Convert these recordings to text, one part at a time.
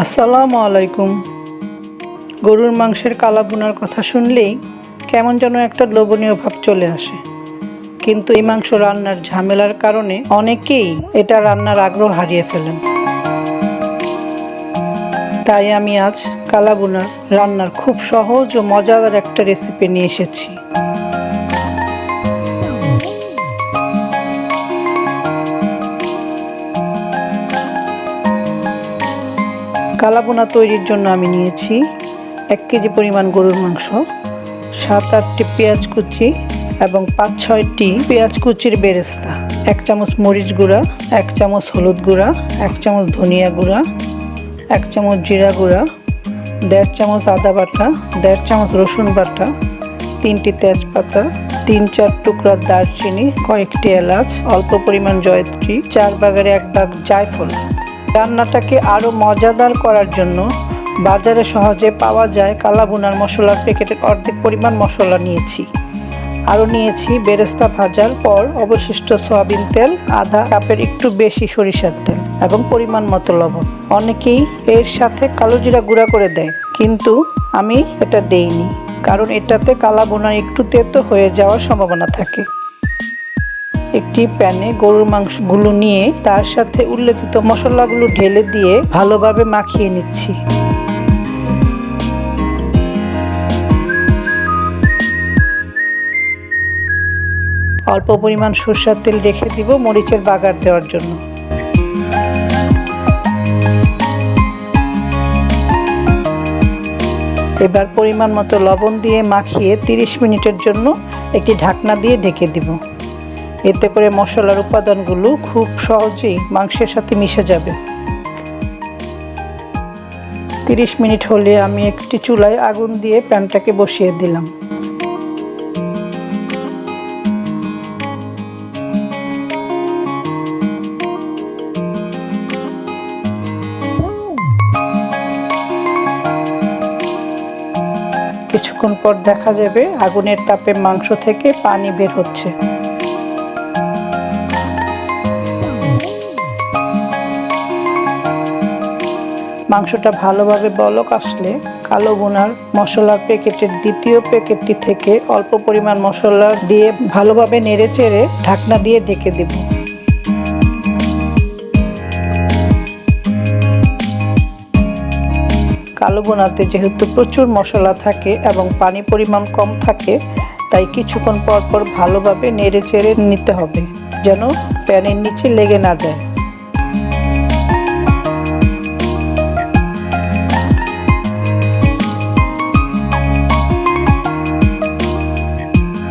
আসসালামু আলাইকুম। গরুর মাংসের কালা বোনার কথা শুনলেই কেমন যেন একটা লোভনীয় ভাব চলে আসে। কিন্তু এই মাংস রান্নার ঝামেলার কারণে অনেকেই এটা রান্নার আগ্রহ হারিয়ে ফেলেন। তাই আমি আজ কালা বোনার রান্নার খুব সহজ ও মজাদার একটা রেসিপি নিয়ে এসেছি। কালাবোনা তৈরির জন্য আমি নিয়েছি এক কেজি পরিমাণ গরুর মাংস, সাত আটটি পেঁয়াজ কুচি এবং পাঁচ ছয়টি পেঁয়াজ কুচির বেরেস্তা, এক চামচ মরিচ গুঁড়া, এক চামচ হলুদ গুঁড়া, এক চামচ ধনিয়া গুঁড়া, এক চামচ জিরা গুঁড়া, দেড় চামচ আদা বাটা, দেড় চামচ রসুন বাটা, তিনটি তেজপাতা, তিন চার টুকরা দারচিনি, কয়েকটি এলাচ, অল্প পরিমাণ জয়ত্রী, চার ভাগের এক ভাগ জায়ফল। রান্নাটাকে আরও মজাদার করার জন্য বাজারে সহজে পাওয়া যায় কালা বোনার মশলার প্যাকেটের অর্ধেক পরিমাণ মশলা নিয়েছি। আরও নিয়েছি বেরেস্তা ভাজার পর অবশিষ্ট সয়াবিন তেল, আধা কাপের একটু বেশি সরিষার তেল এবং পরিমাণ মতো লবণ। অনেকেই এর সাথে কালো জিরা গুঁড়া করে দেয়, কিন্তু আমি এটা দেইনি, কারণ এটাতে কালা বোনা একটু তেতো হয়ে যাওয়ার সম্ভাবনা থাকে। একটি প্যানে গরুর মাংসগুলো নিয়ে তার সাথে উল্লেখিত মশলাগুলো ঢেলে দিয়ে ভালোভাবে মাখিয়ে নিচ্ছি। অল্প পরিমাণ সরষার তেল রেখে দিব মরিচের বাগার দেওয়ার জন্য। এবার পরিমাণ মতো লবণ দিয়ে মাখিয়ে 30 মিনিটের জন্য একটি ঢাকনা দিয়ে ঢেকে দিব। এতে করে মশলার উপাদানগুলো খুব সহজেই মাংসের সাথে মিশে যাবে। 30 মিনিট হলে আমি একটি চুলায় আগুন দিয়ে প্যানটাকে বসিয়ে দিলাম। কিছুক্ষণ পর দেখা যাবে আগুনের তাপে মাংস থেকে পানি বের হচ্ছে। মাংসটা ভালোভাবে বলক আসলে কালো বোনার মশলার প্যাকেটের দ্বিতীয় প্যাকেটটি থেকে অল্প পরিমাণ মশলা দিয়ে ভালোভাবে নেড়ে চেড়ে ঢাকনা দিয়ে ঢেকে দেব। কালো বোনাতে যেহেতু প্রচুর মশলা থাকে এবং পানি পরিমাণ কম থাকে, তাই কিছুক্ষণ পর পর ভালোভাবে নেড়ে চেড়ে নিতে হবে, যেন প্যানের নিচে লেগে না যায়।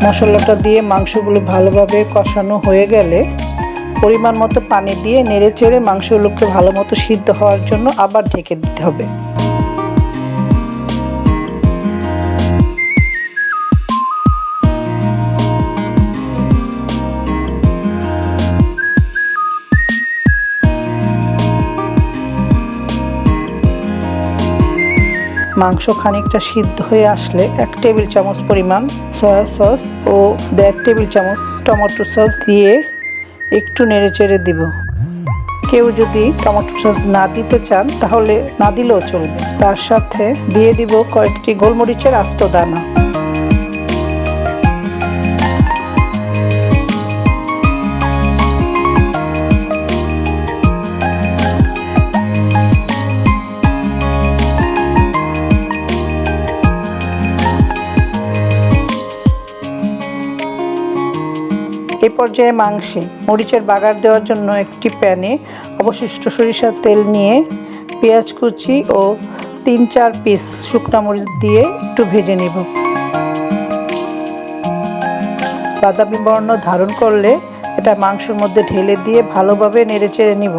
মশলাটা দিয়ে মাংসগুলো ভালোভাবে কষানো হয়ে গেলে পরিমাণ মতো পানি দিয়ে নেড়ে চেড়ে মাংসগুলোকে ভালো মতো সিদ্ধ হওয়ার জন্য আবার ঢেকে দিতে হবে। মাংস খানিকটা সিদ্ধ হয়ে আসলে এক টেবিল চামচ পরিমাণ সয়া সস ও দেড় টেবিল চামচ টমেটো সস দিয়ে একটু নেড়ে চেড়ে দিব। কেউ যদি টমেটো সস না দিতে চান, তাহলে না দিলেও চলবে। তার সাথে দিয়ে দিব কয়েকটি গোলমরিচের আস্ত দানা। এ পর্যায়ে মাংসে মরিচের বাগার দেওয়ার জন্য একটি প্যানে অবশিষ্ট সরিষার তেল নিয়ে পেঁয়াজ কুচি ও তিন চার পিস শুকনো মরিচ দিয়ে একটু ভেজে নেব। বাদামি বর্ণ ধারণ করলে এটা মাংসের মধ্যে ঢেলে দিয়ে ভালোভাবে নেড়ে চেড়ে নিব।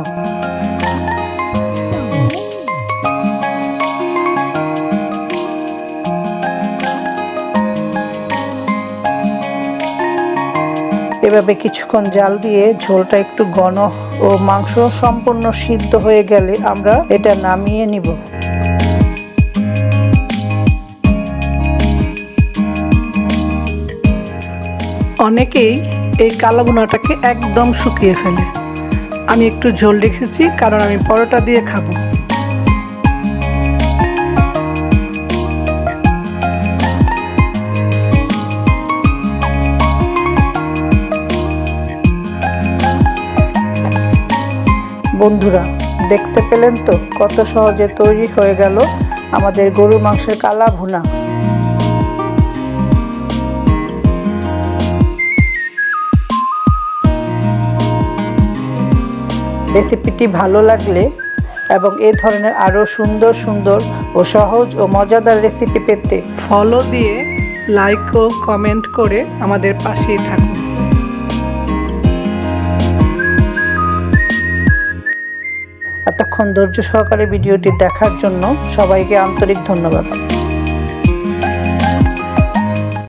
এভাবে কিছুক্ষণ জাল দিয়ে ঝোলটা একটু ঘন ও মাংস সম্পূর্ণ সিদ্ধ হয়ে গেলে আমরা এটা নামিয়ে নিব। অনেকেই এই কালো বোনাটাকে একদম শুকিয়ে ফেলে। আমি একটু ঝোল রেখেছি, কারণ আমি পরোটা দিয়ে খাব। বন্ধুরা, দেখতে পেলেন তো কত সহজে তৈরি হয়ে গেল আমাদের গরু মাংসের কালা ভুনা। রেসিপিটি ভালো লাগলে এবং এ ধরনের আরও সুন্দর সুন্দর ও সহজ ও মজাদার রেসিপি পেতে ফলো দিয়ে লাইক ও কমেন্ট করে আমাদের পাশেই থাকুন। এতক্ষণ ধৈর্য সহকারে ভিডিওটি দেখার জন্য সবাইকে আন্তরিক ধন্যবাদ।